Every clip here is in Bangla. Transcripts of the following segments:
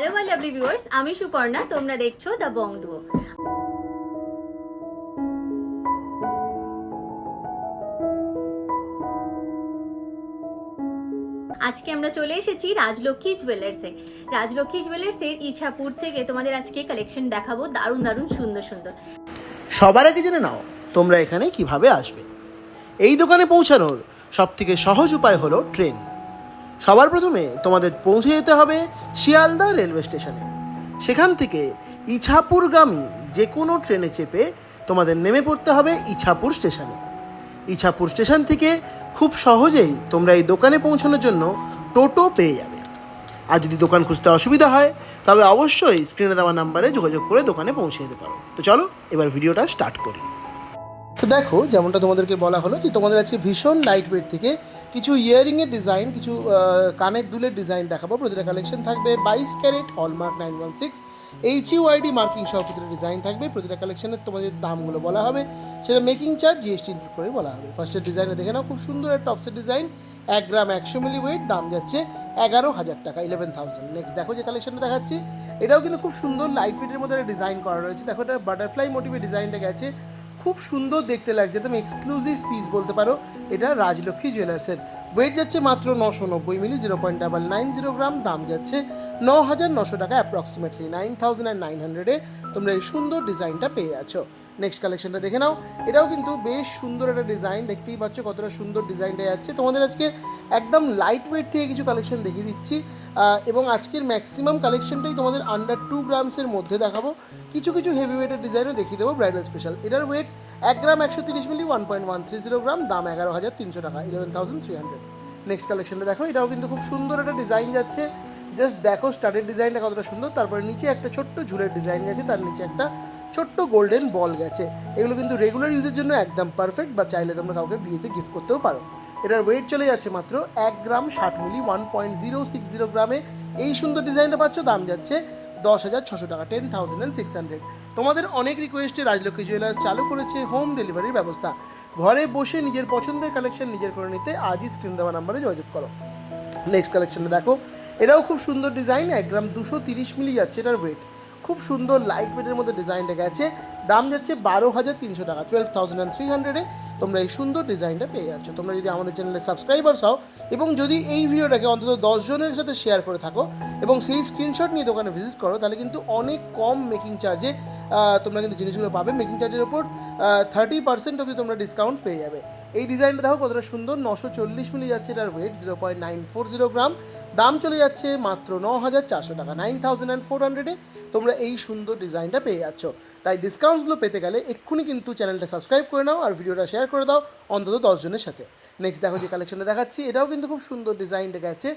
হ্যালো মাই লাভলি ভিউয়ার্স আমি সুপর্ণা, তোমরা দেখছ দ্য বং আজকে আমরা চলে এসেছি রাজলক্ষ্মী জুয়েলার্সে রাজলক্ষ্মী জুয়েলার্সের ইছাপুর থেকে তোমাদের আজকে কালেকশন দেখাবো দারুণ দারুণ, সুন্দর সুন্দর। সবার আগে জেনে নাও, তোমরা এখানে কীভাবে আসবে। এই দোকানে পৌঁছানোর সবথেকে সহজ উপায় হলো ট্রেন সবার প্রথমে তোমাদের পৌঁছে যেতে হবে শিয়ালদা রেলওয়ে স্টেশনে। সেখান থেকে ইছাপুরগামী যে কোনো ট্রেনে চেপে তোমাদের নেমে পড়তে হবে ইছাপুর স্টেশনে। ইছাপুর স্টেশন থেকে খুব সহজেই তোমরা এই দোকানে পৌঁছানোর জন্য টোটো পেয়ে যাবে। আর যদি দোকান খুঁজতে অসুবিধা হয়, তবে অবশ্যই স্ক্রিনে দেওয়া নাম্বারে যোগাযোগ করে দোকানে পৌঁছে যেতে পারো। তো চলো, এবার ভিডিওটা স্টার্ট করি। তো দেখো, যেমনটা তোমাদেরকে বলা হলো যে তোমাদের আজকে ভীষণ লাইট ওয়েট থেকে কিছু ইয়ারিংয়ের ডিজাইন কিছু কানের দুলের ডিজাইন দেখাবো। প্রতিটা কালেকশন থাকবে বাইশ carat hallmark nine one six H UID marking সহ প্রতিটা ডিজাইন থাকবে। প্রতিটা কালেকশনের তোমাদের দামগুলো বলা হবে। সেটা মেকিং চার্জ জিএসটি ইনক্লুড করে বলা হবে। ফার্স্টের ডিজাইনে দেখে নাও, খুব সুন্দর একটা টপসের ডিজাইন এক গ্রাম একশো মিলি ওয়েট দাম যাচ্ছে এগারো হাজার টাকা ইলেভেন থাউজেন্ড নেক্সট দেখো যে কালেকশনটা দেখাচ্ছি। এটাও কিন্তু খুব সুন্দর লাইট ফিটের মধ্যে ডিজাইন করা রয়েছে। দেখো এটা বাটারফ্লাই মোটিভের ডিজাইনটা গেছে। খুব সুন্দর দেখতে লাগছে, একদম এক্সক্লুসিভ পিস বলতে পারো। এটা রাজলক্ষ্মী জুয়েলার্সের ওয়েট যাচ্ছে মাত্র নশো নব্বই milli zero point double nine zero gram দাম যাচ্ছে ন হাজার নশো টাকা approximately nine thousand and nine হান্ড্রেডে তোমরা এই সুন্দর ডিজাইনটা পেয়ে আছো। নেক্সট কালেকশনটা দেখে নাও। এটাও কিন্তু বেশ সুন্দর একটা ডিজাইন দেখতেই পাচ্ছ কতটা সুন্দর ডিজাইনটা যাচ্ছে তোমাদের আজকে একদম লাইট ওয়েট থেকে কিছু কালেকশন দেখিয়ে দিচ্ছি। এবং আজকের ম্যাক্সিমাম কালেকশনটাই তোমাদের আন্ডার টু গ্রামসের মধ্যে দেখাবো। কিছু কিছু হেভি ওয়েটের ডিজাইনও দেখিয়ে দেবো ব্রাইডাল স্পেশাল এটার ওয়েট এক গ্রাম একশো তিরিশ milli one point one three zero gram দাম এগারো হাজার তিনশো টাকা eleven thousand three hundred next কালেকশনটা দেখো, এটাও কিন্তু খুব সুন্দর একটা ডিজাইন যাচ্ছে। জাস্ট দেখো স্টার্টের ডিজাইনটা কতটা সুন্দর, তারপরে নিচে একটা ছোট্ট ঝুলের ডিজাইন গেছে, তার নিচে একটা ছোট্ট গোল্ডেন বল গেছে। এগুলো কিন্তু রেগুলার ইউজের জন্য একদম পারফেক্ট বা চাইলে তোমরা কাউকে বিয়েতে গিফট করতেও পারো। এটার ওয়েট চলে যাচ্ছে মাত্র এক গ্রাম ষাট milli one point zero six zero গ্রামে। এই সুন্দর ডিজাইনটা পাচ্ছ, দাম যাচ্ছে দশ হাজার ছশো টাকা ten thousand and six hundred তোমাদের অনেক রিকোয়েস্টে রাজলক্ষ্মী জুয়েলার্স চালু করেছে হোম ডেলিভারির ব্যবস্থা। ঘরে বসে নিজের পছন্দের কালেকশন নিজের করে নিতে আজই স্ক্রিন দেওয়া নাম্বারে যোগাযোগ করো। নেক্সট কালেকশনটা দেখো। এটাও খুব সুন্দর ডিজাইন, এক গ্রাম দুশো তিরিশ মিলি যাচ্ছে এটার ওয়েট খুব সুন্দর লাইট ওয়েটের মধ্যে ডিজাইনটা গেছে। দাম যাচ্ছে বারো হাজার তিনশো টাকা টুয়েলভ থাউজেন্ড অ্যান্ড থ্রি হান্ড্রেডে তোমরা এই সুন্দর ডিজাইনটা পেয়ে যাচ্ছ। তোমরা যদি আমাদের চ্যানেলে সাবস্ক্রাইবার্স হও এবং যদি এই ভিডিওটাকে অন্তত দশজনের সাথে শেয়ার করে থাকো এবং সেই স্ক্রিনশট নিয়ে দোকানে ভিজিট করো, তাহলে কিন্তু অনেক কম মেকিং চার্জে তোমরা কিন্তু জিনিসগুলো পাবে। মেকিং চার্জের ওপর থার্টি পার্সেন্ট অবধি তোমরা ডিসকাউন্ট পেয়ে যাবে। এই ডিজাইনটা দেখো কতটা সুন্দর নশো চল্লিশ মিলি যাচ্ছে এটার weight zero point nine four zero gram দাম চলে যাচ্ছে মাত্র ন হাজার চারশো টাকা নাইন থাউজেন্ড অ্যান্ড ফোর হান্ড্রেডে তোমরা এই সুন্দর ডিজাইনটা পেয়ে যাচ্ছ। তাই ডিসকাউন্টসগুলো পেতে গেলে এক্ষুনি কিন্তু চ্যানেলটা সাবস্ক্রাইব করে নাও আর ভিডিওটা শেয়ার করে দাও অন্তত দশজনের সাথে। নেক্সট দেখো যে কালেকশনটা দেখাচ্ছি, এটাও কিন্তু খুব সুন্দর ডিজাইনটা গেছে।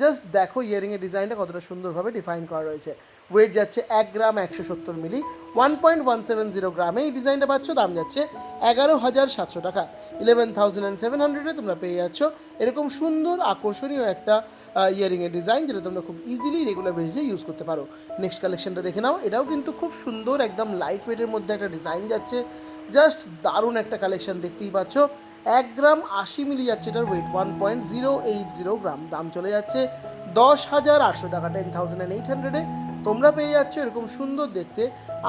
জাস্ট দেখো ইয়ারিংয়ের ডিজাইনটা কতটা সুন্দরভাবে ডিফাইন করা রয়েছে। ওয়েট যাচ্ছে এক গ্রাম একশো সত্তর milli one point one seven zero গ্রামে এই ডিজাইনটা পাচ্ছ, দাম যাচ্ছে এগারো হাজার সাতশো টাকা। ইলেভেন থাউজেন্ড অ্যান্ড সেভেন হান্ড্রেডে তোমরা পেয়ে যাচ্ছ এরকম সুন্দর আকর্ষণীয় একটা ইয়ারিংয়ের ডিজাইন যেটা তোমরা খুব ইজিলি রেগুলার বেসিসে ইউজ করতে পারো। নেক্সট কালেকশনটা দেখে নাও, এটাও কিন্তু খুব সুন্দর, একদম লাইট ওয়েটের মধ্যে একটা ডিজাইন যাচ্ছে। জাস্ট দারুণ একটা কালেকশন দেখতেই পাচ্ছ। এক গ্রাম আশি মিলি যাচ্ছে এটার weight one point zero eight zero gram. দাম চলে যাচ্ছে দশ হাজার আটশো টাকা টেন থাউজেন্ড এইট হান্ড্রেডে তোমরা পেয়ে যাচ্ছ এরকম সুন্দর দেখতে,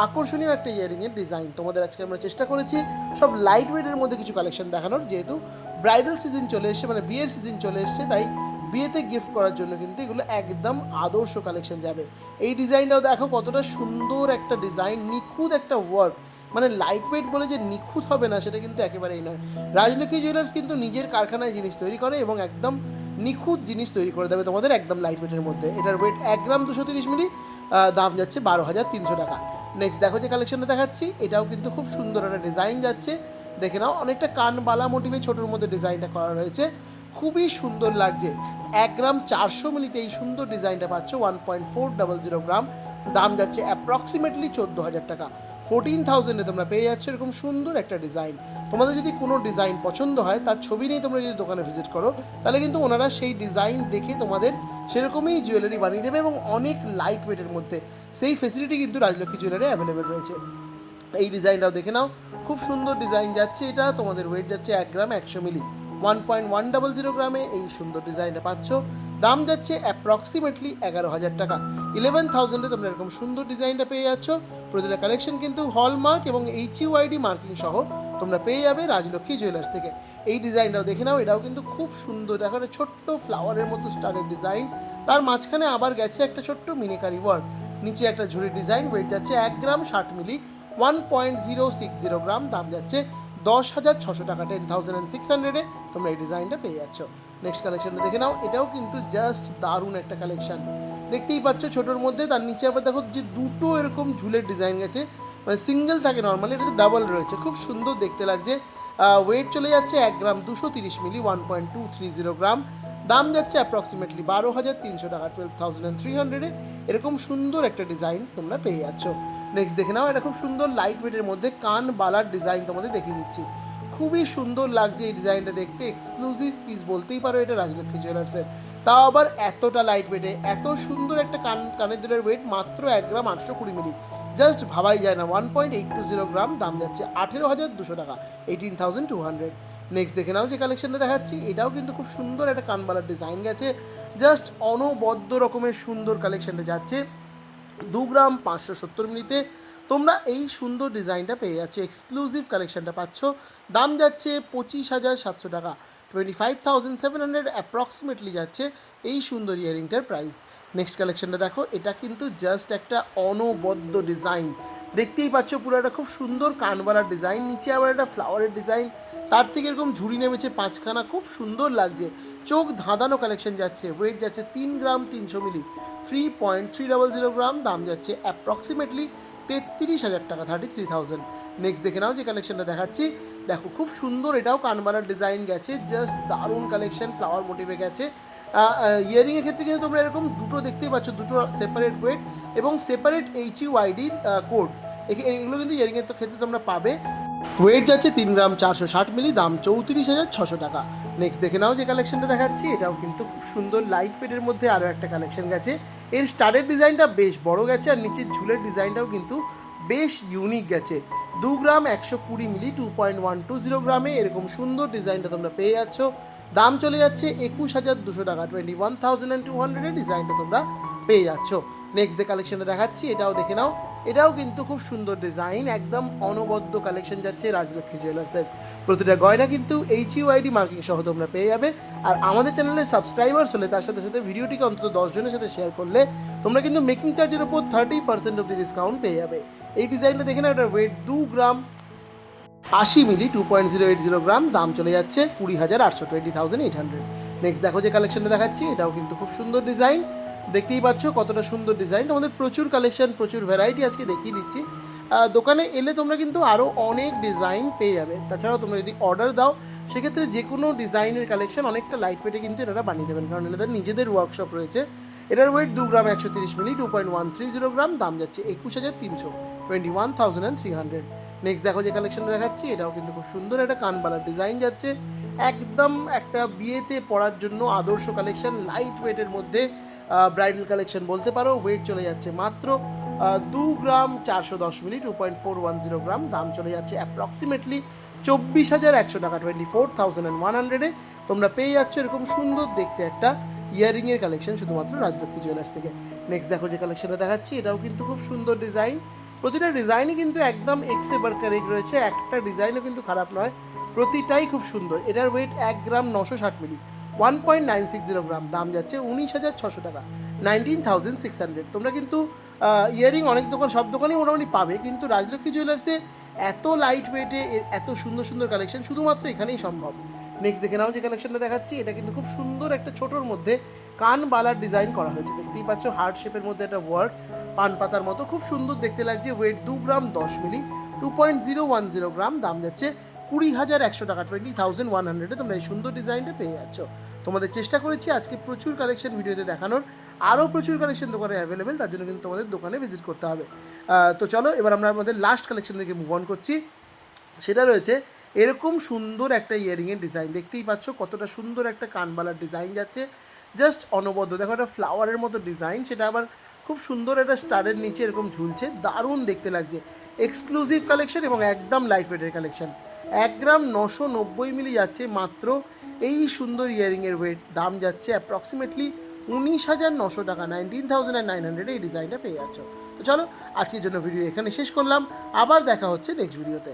আকর্ষণীয় একটা ইয়ারিংয়ের ডিজাইন তোমাদের আজকে আমরা চেষ্টা করেছি সব লাইট ওয়েটের মধ্যে কিছু কালেকশন দেখানোর। যেহেতু ব্রাইডাল সিজন চলে এসছে মানে বিয়ের সিজন চলে এসছে, তাই বিয়েতে গিফট করার জন্য কিন্তু এগুলো একদম আদর্শ কালেকশন যাবে। এই ডিজাইনটাও দেখো কতটা সুন্দর একটা ডিজাইন নিখুঁত একটা ওয়ার্ক মানে লাইট ওয়েট বলে যে নিখুঁত হবে না, সেটা কিন্তু একেবারেই নয়। রাজলক্ষ্মী জুয়েলার্স কিন্তু নিজের কারখানায় জিনিস তৈরি করে এবং একদম নিখুঁত জিনিস তৈরি করে দেবে তোমাদের একদম লাইট ওয়েটের মধ্যে। এটার ওয়েট এক গ্রাম দুশো তিরিশ মিলি দাম যাচ্ছে বারো হাজার তিনশো টাকা। নেক্সট দেখো যে কালেকশনটা দেখাচ্ছি, এটাও কিন্তু খুব সুন্দর একটা ডিজাইন যাচ্ছে। দেখে নাও, অনেকটা কানবালা মোটিভে ছোটোর মধ্যে ডিজাইনটা করা রয়েছে। খুবই সুন্দর লাগছে। এক গ্রাম চারশো মিলিতে এই সুন্দর ডিজাইনটা পাচ্ছ one point four double zero gram. দাম যাচ্ছে অ্যাপ্রক্সিমেটলি চোদ্দ হাজার টাকা। ফোরটিন থাউজেন্ডে তোমরা পেয়ে যাচ্ছ এরকম সুন্দর একটা ডিজাইন। তোমাদের যদি কোনো ডিজাইন পছন্দ হয়, তার ছবি নিয়ে তোমরা যদি দোকানে ভিজিট করো, তাহলে কিন্তু ওনারা সেই ডিজাইন দেখে তোমাদের সেরকমই জুয়েলারি বানিয়ে দেবে এবং অনেক লাইট ওয়েটের মধ্যে সেই ফেসিলিটি কিন্তু রাজলক্ষ্মী জুয়েলারি অ্যাভেলেবেল রয়েছে। এই ডিজাইনটাও দেখে নাও, খুব সুন্দর ডিজাইন যাচ্ছে। এটা তোমাদের ওয়েট যাচ্ছে এক গ্রাম একশো milli. One point one double zero গ্রামে এই সুন্দর ডিজাইনটা পাচ্ছ। দাম যাচ্ছে অ্যাপ্রক্সিমেটলি এগারো হাজার টাকা। ইলেভেন থাউজেন্ডে তোমরা এরকম সুন্দর ডিজাইনটা পেয়ে যাচ্ছ। প্রতিটা কালেকশন কিন্তু হলমার্ক এবং এইচ ইউআইডি মার্কিং সহ তোমরা পেয়ে যাবে রাজলক্ষ্মী জুয়েলার্স থেকে। এই ডিজাইনটাও দেখে নাও, এটাও কিন্তু খুব সুন্দর। দেখো, একটা ছোট্ট ফ্লাওয়ারের মতো স্টারের ডিজাইন তার মাঝখানে আবার গেছে একটা ছোট্ট মিনিকারি ওয়ার্ক নিচে একটা ঝুড়ির ডিজাইন ওয়েট যাচ্ছে এক গ্রাম ষাট milli one point zero six zero gram. দাম যাচ্ছে দশ হাজার ছশো টাকা টেন থাউজেন্ড অ্যান্ড সিক্স হান্ড্রেডে তোমরা এই ডিজাইনটা পেয়ে যাচ্ছ। নেক্সট কালেকশনটা দেখে নাও, এটাও কিন্তু জাস্ট দারুণ একটা কালেকশন দেখতেই পাচ্ছ ছোটোর মধ্যে, তার নিচে আবার দেখো যে দুটো এরকম ঝুলের ডিজাইন গেছে। মানে সিঙ্গেল থাকে নর্মালি এটা ডাবল রয়েছে। খুব সুন্দর দেখতে লাগছে। ওয়েট চলে যাচ্ছে এক গ্রাম দুশো তিরিশ milli one point two three zero gram দাম যাচ্ছে অ্যাপ্রক্সিমেটলি বারো হাজার তিনশো টাকা টুয়েলভ থাউজেন্ড অ্যান্ড থ্রি হান্ড্রেডে এরকম সুন্দর একটা ডিজাইন তোমরা পেয়ে যাচ্ছ। নেক্সট দেখে নাও, এটা খুব সুন্দর লাইট ওয়েটের মধ্যে কান বালার ডিজাইন তোমাদের দেখিয়ে দিচ্ছি। খুবই সুন্দর লাগছে এই ডিজাইনটা দেখতে। এক্সক্লুসিভ পিস বলতেই পারো এটা রাজলক্ষ্মী জুয়েলার্সের তাও আবার এতটা লাইট ওয়েটে এত সুন্দর একটা কান, কানের দুলের ওয়েট মাত্র এক গ্রাম আটশো কুড়ি মিলি জাস্ট ভাবাই যায় না one point eight two zero gram দাম যাচ্ছে আঠেরো হাজার দুশো টাকা eighteen thousand two hundred next দেখে নাও যে কালেকশনটা দেখাচ্ছি। এটাও কিন্তু খুব সুন্দর একটা কানবালার ডিজাইন গেছে। জাস্ট অনবদ্য রকমের সুন্দর কালেকশনটা যাচ্ছে। দু গ্রাম পাঁচশো সত্তর মিলিতে। তোমরা এই সুন্দর ডিজাইনটা পেয়ে যাচ্ছ। এক্সক্লুসিভ কালেকশনটা পাচ্ছ। দাম যাচ্ছে পঁচিশ হাজার সাতশো টাকা। Twenty five thousand seven hundred approximately যাচ্ছে এই সুন্দর ইয়ারিংটার প্রাইস নেক্সট কালেকশনটা দেখো, এটা কিন্তু জাস্ট একটা অনবদ্য ডিজাইন দেখতেই পাচ্ছ পুরো একটা খুব সুন্দর কানবালার ডিজাইন নিচে আবার একটা ফ্লাওয়ারের ডিজাইন তার থেকে এরকম ঝুড়ি নেমেছে পাঁচখানা, খুব সুন্দর লাগছে। চোখ ধাঁধানো কালেকশন যাচ্ছে ওয়েট যাচ্ছে তিন গ্রাম তিনশো milli three point three double zero gram দাম যাচ্ছে অ্যাপ্রক্সিমেটলি তেত্রিশ হাজার টাকা থার্টি থ্রি থাউজেন্ড নেক্সট দেখে নাও যে কালেকশনটা দেখাচ্ছি। দেখো, খুব সুন্দর এটাও কানবানার ডিজাইন গেছে জাস্ট দারুণ কালেকশন ফ্লাওয়ার মোটিভে গেছে। ইয়ারিংয়ের ক্ষেত্রে কিন্তু তোমরা এরকম দুটো দেখতেই পাচ্ছ, দুটো সেপারেট ওয়েট এবং সেপারেট এইচ ইউআইডির কোড এগুলো কিন্তু ইয়ারিংয়ের ক্ষেত্রে তোমরা পাবে। ওয়েট যাচ্ছে তিন গ্রাম চারশো ষাট মিলি, দাম চৌত্রিশ হাজার ছশো টাকা। নেক্সট দেখে নাও যে কালেকশনটা দেখাচ্ছি। এটাও কিন্তু খুব সুন্দর লাইট ওয়েটের মধ্যে আরও একটা কালেকশন গেছে। এর স্টারের ডিজাইনটা বেশ বড় গেছে আর নিচের ঝুলের ডিজাইনটাও কিন্তু বেশ ইউনিক গেছে। দু গ্রাম একশো কুড়ি milli two point one two zero গ্রামে এরকম সুন্দর ডিজাইনটা তোমরা পেয়ে যাচ্ছ। দাম চলে যাচ্ছে একুশ হাজার দুশো টাকা twenty one thousand and two হান্ড্রেডের ডিজাইনটা তোমরা পেয়ে যাচ্ছ। নেক্সট যে কালেকশনটা দেখাচ্ছি, এটাও দেখে নাও। এটাও কিন্তু খুব সুন্দর ডিজাইন একদম অনবদ্য কালেকশন যাচ্ছে রাজলক্ষ্মী জুয়েলার্সের প্রতিটা গয়না কিন্তু এইচ ইউআইডি মার্কিং সহ তোমরা পেয়ে যাবে। আর আমাদের চ্যানেলে সাবস্ক্রাইবার্স হলে তার সাথে সাথে ভিডিওটিকে অন্তত দশ জনের সাথে শেয়ার করলে তোমরা কিন্তু মেকিং চার্জের উপর থার্টি পার্সেন্ট অব্দি ডিসকাউন্ট পেয়ে যাবে। এই ডিজাইনটা দেখে না এটার ওয়েট দু গ্রাম। আশি milli two point zero eight zero gram, দাম চলে যাচ্ছে কুড়ি হাজার আটশো twenty thousand eight hundred next দেখো যে কালেকশনটা দেখাচ্ছি, এটাও কিন্তু খুব সুন্দর ডিজাইন দেখতেই পাচ্ছ কতটা সুন্দর ডিজাইন তোমাদের প্রচুর কালেকশন প্রচুর ভ্যারাইটি আজকে দেখিয়ে দিচ্ছি। দোকানে এলে তোমরা কিন্তু আরও অনেক ডিজাইন পেয়ে যাবে। তাছাড়াও তোমরা যদি অর্ডার দাও, সেক্ষেত্রে যে কোনো ডিজাইনের কালেকশন অনেকটা লাইট ওয়েটে কিন্তু এনারা বানিয়ে দেবেন। কারণ এনাদের নিজেদের ওয়ার্কশপ রয়েছে। এটার ওয়েট দু গ্রাম একশো তিরিশ milli two point one three zero gram. দাম যাচ্ছে একুশ হাজার তিনশো twenty one thousand and three hundred next দেখো যে কালেকশনটা দেখাচ্ছি, এটাও কিন্তু খুব সুন্দর একটা কানবালার ডিজাইন যাচ্ছে। একদম একটা বিয়েতে পড়ার জন্য আদর্শ কালেকশন লাইট ওয়েটের মধ্যে। ব্রাইডাল কালেকশন বলতে পারো ওয়েট চলে যাচ্ছে মাত্র দু গ্রাম চারশো দশ milli two point four one zero gram, দাম চলে যাচ্ছে অ্যাপ্রক্সিমেটলি চব্বিশ হাজার একশো টাকা twenty four thousand and one হান্ড্রেডে তোমরা পেয়ে যাচ্ছ এরকম সুন্দর দেখতে একটা ইয়ারিংয়ের কালেকশন শুধুমাত্র রাজলক্ষ্মী জুয়েলার্স থেকে। নেক্সট দেখো যে কালেকশনটা দেখাচ্ছি, এটাও কিন্তু খুব সুন্দর ডিজাইন প্রতিটা ডিজাইনই কিন্তু একদম এক্সে বার্কার এগ রয়েছে, একটা ডিজাইনও কিন্তু খারাপ নয়, প্রতিটাই খুব সুন্দর। এটার ওয়েট এক গ্রাম নশো ষাট milli. One point nine six zero gram দাম যাচ্ছে উনিশ হাজার ছশো টাকা নাইনটিন থাউজেন্ড সিক্স হান্ড্রেড তোমরা কিন্তু ইয়ারিং অনেক দোকান, সব দোকানেই মোটামুটি পাবে, কিন্তু রাজলক্ষ্মী জুয়েলার্সে এত লাইট ওয়েটে এত সুন্দর সুন্দর কালেকশন শুধুমাত্র এখানেই সম্ভব। নেক্সট দেখে নাও যে কালেকশনটা দেখাচ্ছি, এটা কিন্তু খুব সুন্দর একটা ছোটোর মধ্যে কান বালার ডিজাইন করা হয়েছে। দেখতেই পাচ্ছ হার্ট শেপের মধ্যে একটা ওয়ার্ড পান পাতার মতো। খুব সুন্দর দেখতে লাগছে ওয়েট দু গ্রাম দশ milli two point zero one zero gram দাম যাচ্ছে কুড়ি হাজার একশো টাকা টোয়েন্টি থাউজেন্ড ওয়ান হান্ড্রেডে তোমরা এই সুন্দর ডিজাইনটা পেয়ে যাচ্ছ। তোমাদের চেষ্টা করেছি আজকে প্রচুর কালেকশন ভিডিওতে দেখানোর। আরও প্রচুর কালেকশন দোকানে অ্যাভেলেবেল তার জন্য কিন্তু তোমাদের দোকানে ভিজিট করতে হবে। তো চলো, এবার আমরা আমাদের লাস্ট কালেকশন থেকে মুভ অন করছি। সেটা রয়েছে এরকম সুন্দর একটা ইয়ারিংয়ের ডিজাইন দেখতেই পাচ্ছ কতটা সুন্দর একটা কানবালার ডিজাইন যাচ্ছে। জাস্ট অনবদ্য। দেখো একটা ফ্লাওয়ারের মতো ডিজাইন সেটা আবার খুব সুন্দর একটা স্টারের নিচে এরকম ঝুলছে। দারুণ দেখতে লাগছে। এক্সক্লুসিভ কালেকশন এবং একদম লাইট ওয়েটের কালেকশন এক গ্রাম নশো নব্বই মিলি যাচ্ছে মাত্র। এই সুন্দর ইয়ারিংয়ের ওয়েট দাম যাচ্ছে অ্যাপ্রক্সিমেটলি উনিশ হাজার নশো টাকা নাইনটিন থাউজেন্ড অ্যান্ড নাইন হান্ড্রেডে এই ডিজাইনটা পেয়ে যাচ্ছ। তো চলো, আজকের জন্য ভিডিও এখানে শেষ করলাম। আবার দেখা হচ্ছে নেক্সট ভিডিওতে